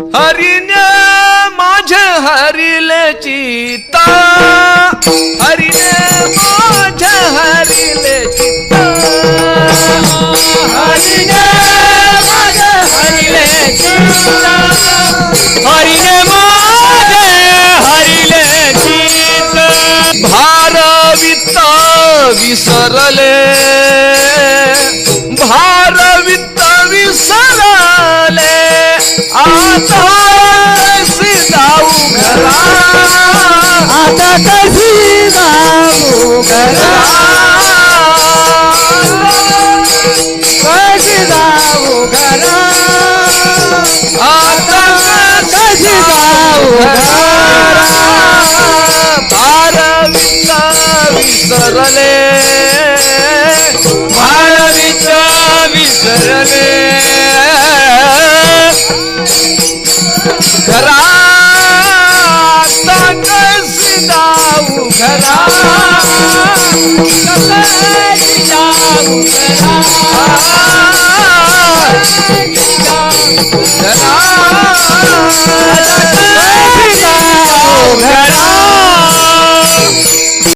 हरिने माझ हरिले चित्ता. हरिने माझ हरिले चित्ता. हरिने माझ हरिले चित्ता. हरिने माझ हरिले चित्त. भारविता विसरले. कशी जाऊ घरा आता कशी जाऊ घरा कशी जाऊ घरा आता कशी जाऊ घरा भारवित विसरले भारवित विसरले. घरा कसिदाऊ घरा कसिदाऊ घरा घरा